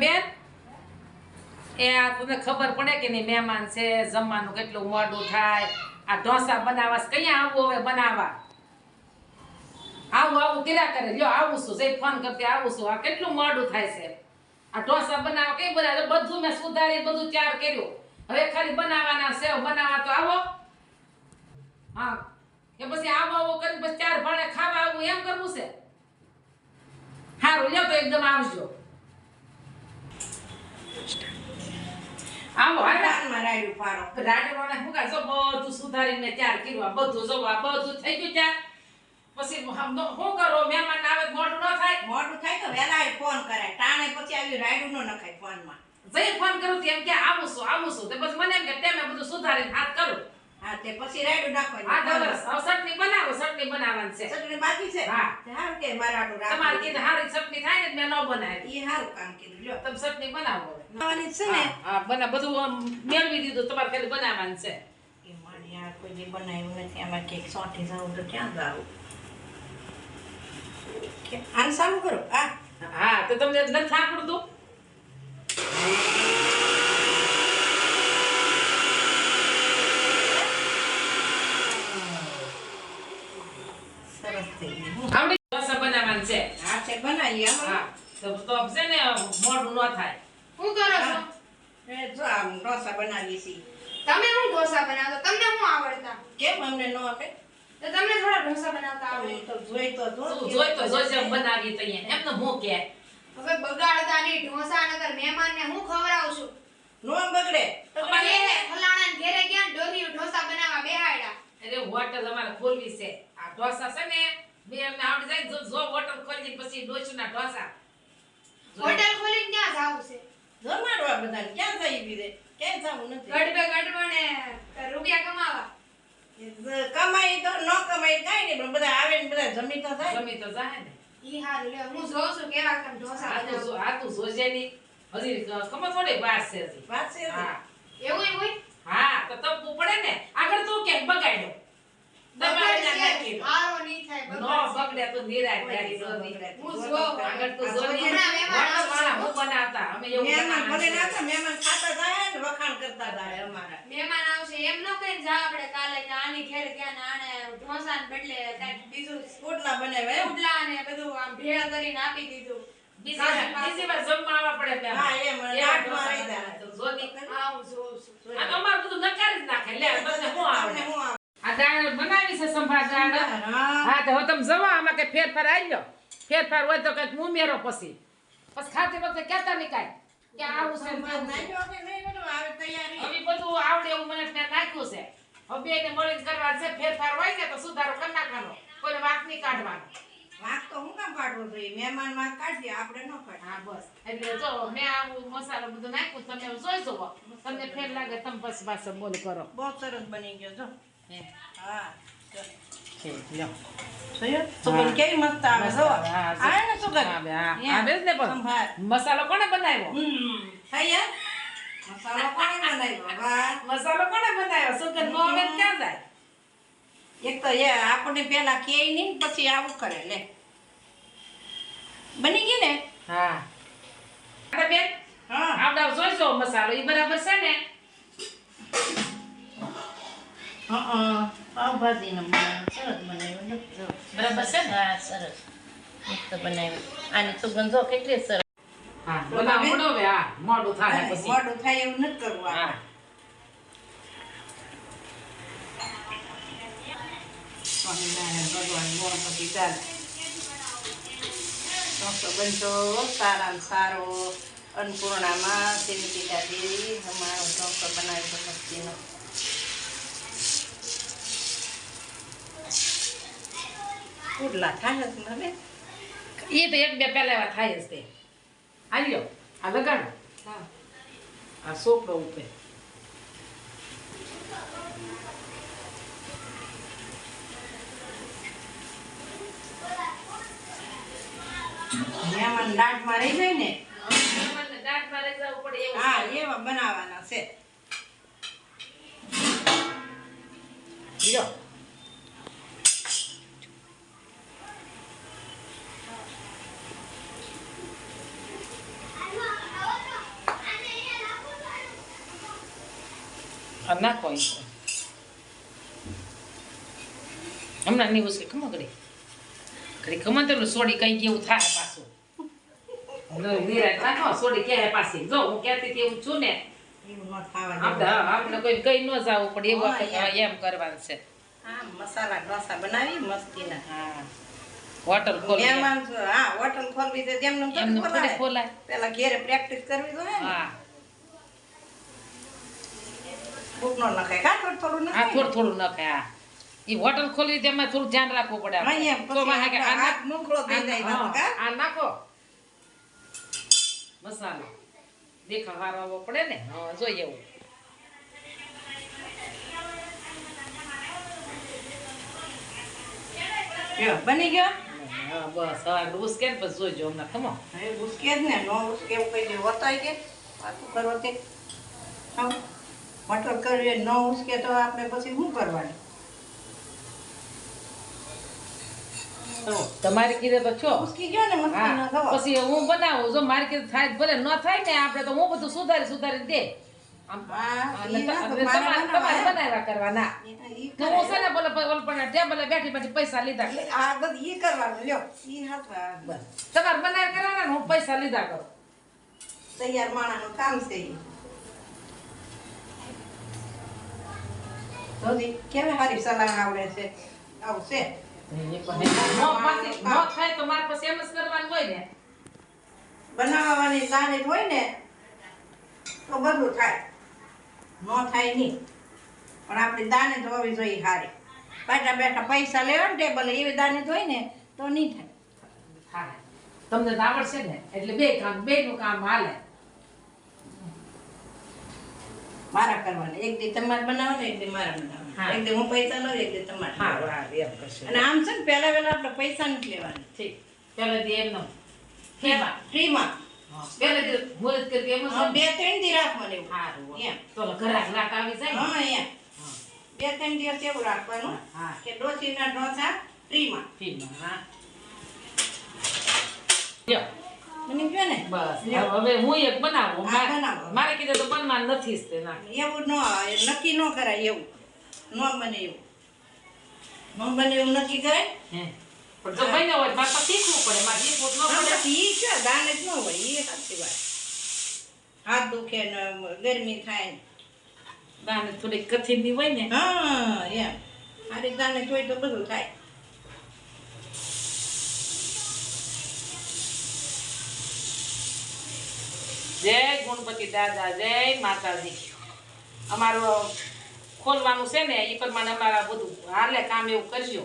બેન? એ તમને ખબર પડે કે નહીં, મહેમાન છે, જમવાનું કેટલું મોડું થાય, આ ઢોસા બનાવવા કયા આવું હવે બનાવવા? આવું આવું કર્યા કરે. લ્યો, આવું છું, જઈ ફોન કરતી, આવું છું. આ કેટલું મોડું થાય છે? આ ઢોસા બનાવવા કઈ બનાવે? બધું મેં સુધારી, બધું તૈયાર કર્યું. હવે ખાલી બનાવવાના સેવ બનાવવા તો આવો. હા, કે પછી આવો આવો કરી પછી ચાર ભાણે ખાવા આવું, એમ કરવું છે? સારું લ્યો તો એકદમ આવજો. રાયડું પાડો. રાડવાને શું કાઢ જો બધું સુધારીને ત્યાર કર્યું. બધું જો આ બધું થઈ ગયું ત્યાર પછી શું કરો? મહેમાન આવે મોડું ન થાય? મોડું થાય તો વહેલા ફોન કરાય ટાણે પછી આવી રાયડું ન નખાય ફોનમાં. જઈ ફોન કરું એમ કે આવું છું આવું છું. તો પછી મને એમ કે તેમે બધું સુધારીને હાથ કરું. હા તે પછી રાયડું નાખવાનું. હા બસ હવે ચટણી બનાવો ચટણી બનાવવાની છે. ચટણી બાકી છે? હા. તે હારું કે મારે આટલું તમારે રાખવું. કીધું હારી ચટણી થાય ને મેં ન બનાવી. ઈ હારું કામ કીધું. લ્યો. તમે ચટણી બનાવો હવે. બનાવવાની છે ને? હા હા બના બધું મેળવી દીધું તમારે ખાલી બનાવવાનું છે. એ મારી આ કોઈ બનાવ્યું નથી આમાં કેક સોંટી જાઉં તો ક્યાં જાવ કે આને સારું કરો. આ હા તો તમને નથી આવડતું સરસ થઈ ગયું આવડી ઢોસા બનાવવાનું છે હા છે બનાવીએ તો તો છે ને મોડું ન થાય. શું કરો છો? એ જો આમ ઢોસા બનાવીએ છીએ. તમે શું ઢોસા બનાવો? તમને શું આવડતા? કેમ અમને ન આપે? તો તમને થોડા ઢોસા બનાવતા આવડે. તો જોઈ તો જોઈ તો જોઈ જેમ બનાવી તો અહીંયા. એમને હું કે? હવે બગાડતા નહીં ઢોસા નકર મહેમાનને હું ખવડાવશું નો બગડે. તો એ ઘેરે ગયા ને ડોહી ઢોસા બનાવવા બેહાડ્યા. અરે હોટલ અમારે ખોલવી છે. આ ઢોસા છે ને બે એમને આવડી જાય જો ડોસુના ઢોસા. હોટેલ ખોલીને ક્યાં જાવું છે? જમાડવા બધા ક્યાં થઈ બીજે ક્યાં જવું નથી? ગડબે ગડબણે રૂપિયા કમાવા. કમાઈ તો ન કમાઈ કાંઈ નહીં પણ બધા આવે ને બધા જમી તો થાય જમી તો જાય ને. ઈ હારું લે હું જોઉં છું કેવા કામ ઢોસા આ તો જો- આ તું જોજે ની હજી કમ થોડી વાત છે હજી. વાત છે હા. એવું હોય? હા તો તપવું પડે ને. આગળ તું કેમ બગાડ્યો. બગડે તો નિરાશ ગાડી જોવી. હું જોઉં. આગળ તું વાળા હું બનાવતા અમે એવું મહેમાન ભલે ના છે. મહેમાન ખાતા જાય ને વખાણ કરતા જાય અમારા મહેમાન આવશે એમ ન કહીને જા આપણે કાલે કે આની ઘેર ગયા ને આને ઢોસાને બદલે કાંઈક બીજું પોટલા બનાવે એમ પુડલા બધું આમ ભેળ કરીને આપી દીધું બીજી વાર- બીજી જમવા આવવા પડે હા, એમ, એવા આવી જાય. તો જોની. હા હું જોઉં આ તો બધું નકારી જ નાખે લે તમને શું આવડે? આ દાળ બનાવી છે સંભાર દાળ. હા. તો હવે તમે જવા આમાં કઈ ફેરફાર આવી ગયો ફેરફાર હોય તો કંઈક ઉમેરો પછી. પછી ખાતી વખતે કહેતા નહીં કાંઈ. કે આવું છે ને કે હવે બધું આવડે એવું મને નાખ્યું છે. હવે બેને મળીને કરવાનું છે ફેરફાર હોય ને તો સુધારો કરી નાખવાનો. કોઈને વાત નહીં કાઢવાનો. વાંક તો હું કામ કાઢવો જોઈએ? મહેમાન વાંક કાઢીએ આપણે ન કાઢીએ. હા બસ. એટલે જો મેં આવું મસાલો બધું નાખ્યું તમે જોઈ જુઓ. તમને ફેર લાગે તમે બસ પાછો બોલ કરો. બહુ સરસ બની ગયો જો. હે. મસાલો કોને બનાવ્યો. મસાલો કોણે બનાવ્યો? સુગંધ નો ક્યાં જાય એક તો એ આપણને પેલા કે નહીં પછી આવું કરે લે બની ગઈ ને હા બેન હા આવડાવ જોઈશો મસાલો ઈ હા પાવભાજી સરસ બનાવ્યો બરાબર છે ને? હા સરસ. મસ્ત બનાવ્યું. આની સુગંધ જો કેટલી સરસ. હા બનાવ મોડો હવે હા મોડું થાય પછી. મોડું થાય એવું નથી કરવું હા. સ્વામિનારાયણ ભગવાન ગણપતિ ચોસો બનશો સારામાં સારો અન્નપૂર્ણામાં શિવપિતા દેવી અમારો ચોસો બનાવી ભક્તિનો. પુડલા થાય જ મને એ તો એક બે પહેલા એવા થાય જ તે. આલ્યો આ લગાડો. હા. આ સોપડો ઉપર. મહેમાન દાંતમાં રહી જાય ને. દાંતમાં રહી જવું પડે એવું હા એવા બનાવવાના છે. લ્યો. નાખો અહીં. હમણાં નહીં ઉસકે ખમો ઘડી ઘડી ખમો તો સોડી કઈ કેવું થાય પાછું. સોડી ક્યાં હે પાછી? જો હું કહેતી હતી એવું છું ને. એવું ન ખાવા આપણે કોઈ કઈ ન જાવું પડે એવું આપણે એમ કરવાનું છે. હા મસાલા ઢોસા બનાવી મસ્તીના. હા. હોટલ ખોલી મહેમાન છો, હા હોટલ ખોલવી તો જેમને. ખોલાય. પેલા ઘેરે પ્રેક્ટિસ કરવી તો હે. ને હા નખાય. કા થોડું થોડું હા થોડું થોડું નખાય હા એ હોટલ ખોલી તેમાં થોડું ધ્યાન રાખવું પડે આપણે. તો કે આ નાખ- જાય આ- નાખો. મસાલો. દેખાવ હારો પડે ને? હા. જોઈએ એવું. બની ગયો? હા બસ. હવે ઉસકે પછી જોઈજો હમણાં ખમો. ઉસકે જ ને. નો ઉસકે એવું કઈ દે. વતાય કે વાતું કરો તે હા. મટર કરીએ ન ઉસકે તો આપણે પછી શું કરવાનું? તમારી કીધે તો છો. ગયો ને મસ્તી હા પછી બનાવું. જો મારી કીધે થાય ભલે ન થાય ને આપણે તો બધું સુધારી સુધારી દે. છે. પૈસા લીધા કરું. તૈયાર માણા નું કામ લ્યો ઈ હાથમાં બસ તમારે બનાવ્યા કરવાના ને હું પૈસા લીધા કરું તૈયાર માણાનું કામ છે ઈ કેવે સારી સલાહ આવડે છે? આવું છે નો થાય તો મારે પછી એમ જ કરવાનું ને. બનાવવાની જાણીત હોય ને તો બધું થાય. ન થાય નહીં. પણ આપણી દાને હોવી જોઈએ સારી બેઠા બેઠા પૈસા લેવા ને ટેબલે એવી દાને ને તો નહીં થાય. તમને તો આવડશે ને. એટલે બે કામ બે નું કામ હાલે. મારા કરવાના. એક દી તમારે બનાવવાનું એક દી મારા હા. એક દી હું પૈસા લઉં એક દી તમારે હા. હા એમ કરશે. અને આમ છે ને પહેલા વહેલા આપણે પૈસા નથી લેવાના. ઠીક. પહેલા દી એમનો ફ્રીમાં. ફ્રીમાં. પેલા દી મુહૂર્ત કરી એમ બે ત્રણ દી રાખવાનું એવું. સારું એમ. તો ઘરાક લાટ આવી જાય હા એમ. બે ત્રણ દિવસ એવું રાખવાનું કે ડોસીના ડોસા ફ્રીમાં. ફ્રીમાં હા. મને કહો ને. બસ. હવે હું એક બનાવું. મારે- બનાવો. મારે કીધું તો બનવાનું નથી જ તે ના. એવું ન નક્કી ન કરાય એવું. ન બને એવું. ન બને એવું નક્કી કરાય? હે. પણ જો બન્યો હોય તો મારે તો શીખવું પડે. મારે શીખવું ન પડે. છે દાને જ ન હોય. એ સાચી વાત. હાથ દુખે ને ગરમી થાય દાને થોડીક કથિનની હોય ને. હા એમ. મારી દાને જોઈ તો બધું થાય. જય ગુણપતિ દાદા જય માતાજી. અમારું ખોલવાનું છે ને એ પ્રમાણે અમારા બધું હાલે કામ એવું કરજો.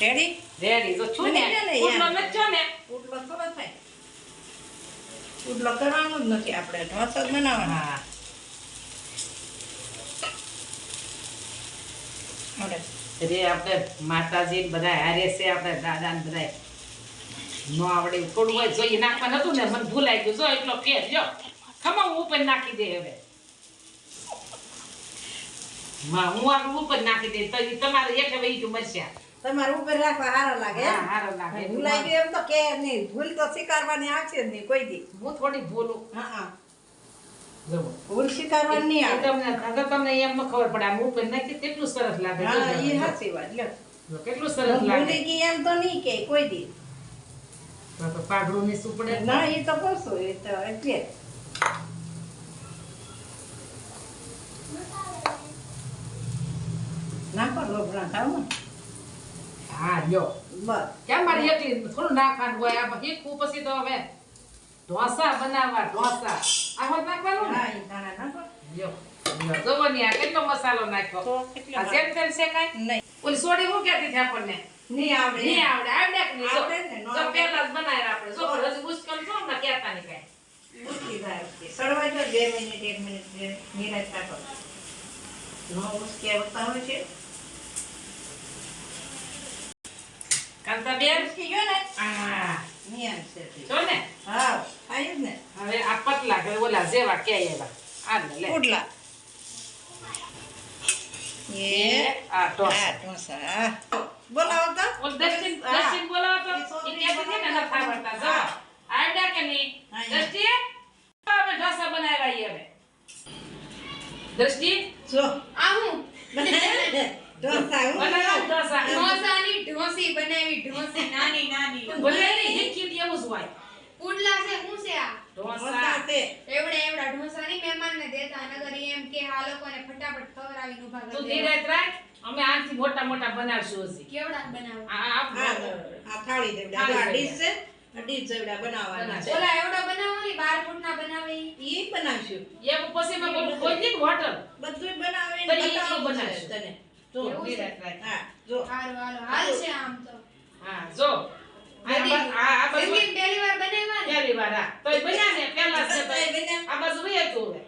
રેડી રેડી તો છું ને ને ઉડલો યાર. છો ને. ઉડલો થોડો થાય? ઉડલો કરવાનો જ નથી આપણે ઢોસ જ બનાવવાના. હા. આપણે રે આપણે માતાજી ને બધા હારે છે આપણે દાદા ને બધા નો આવડે થોડું હોય જોઈએ નાખવાનું હતું ને મને ભૂલાઈ ગયું. જો એટલો ફેર જો. ખમા હું ઉપર નાખી દે હવે. માં હું આ ઉપર નાખી દે તો તમારે એક હવે ઈજું મરસ્યા તમારે ઉપર રાખવા સારા લાગે હા, હારો લાગે. ભૂલાઈ ગયું એમ તો કે નહીં ભૂલ તો સ્વીકારવાની આવશે જ નહીં કોઈ દી. હું થોડી ભૂલું. હા હા. ભૂલ સ્વીકારવાની આવે. તમને તમને એમ ખબર પડે આમ ઉપર નાખી કેટલું સરસ લાગે. હા એ સાચી વાત કેટલું સરસ લાગે. ભૂલી ગઈ એમ તો નહીં કે કોઈ દી. પાઘડું ની સુપડે ના એ તો કરશું એ તો એટલે. નાખો ઢોકળા ખાવ હા બસ. કેમ મારી એકલી થોડું નાખવાનું હોય આ પછી તો હવે. ઢોસા બનાવવા ઢોસા. આ હોત નાખવાનું ને? નાખો. લ્યો આ કેટલો મસાલો નાખ્યો. આ શેકાય? નહીં. ઓલી સોડી હું કહેતી હતી આપણને? નહીં આવડે. નહીં આવડે. આવડે કે નહીં આવડે ને, જો પહેલા જ બનાવ્યા આપણે. જો હજી મુશ્કેલ છો ને કહેતા નહીં કાંઈ. જાય ઉસકી. સળવાઈ જાય બે મિનિટ એક મિનિટ નિરાશ રાખો નો ઉસકી આવતા હોય છે. કાંતાબેન? કે ગયો ને? આ નિયમ છે. જો ને? હા આયે ને. હવે આ પતલા કે ઓલા જેવા કે એવા આ લે લે. પુડલા. એ આ ઢોસા આ બોલાવો તો. ઓલ. બોલાવો તો. ને જો. કે નહીં? અમે બનાવ્યા ઈ હવે. દ્રષ્ટિ? જો. આ હું ઢોસા હું બનાવો ઢોસા. ઢોસાની ઢોસી બનાવી ઢોસી નાની નાની. બોલે નહીં હીખી દે એવું જ હોય. પુડલા છે હું છે આ? ઢોસા. છે. એવડે એવડા ઢોસા ની મહેમાન ને દેતા નગર એમ કે આ લોકોને ફટાફટ ખવડાવીને ઊભા તું કરી તું ધીરજ રાખ અમે આનાથી મોટા મોટા બનાવશું હજી. કેવડા બનાવો? આ આ થાળી જેવડા આ ડીશ છે જેવડા બનાવવાના છે. ઓલા એવડા બનાવો ફૂટના ઈ. બનાવશું. પછી મેં બોલું હોટલ. બધું બનાવશું. તને. જો હા જો. હાલો. હાલ છે આમ તો. હા જો. આ બા- આ આ બાજુ પહેલી વાર બનાવ્યા પહેલી વાર હા. તો એ ને પહેલા. આ હા લે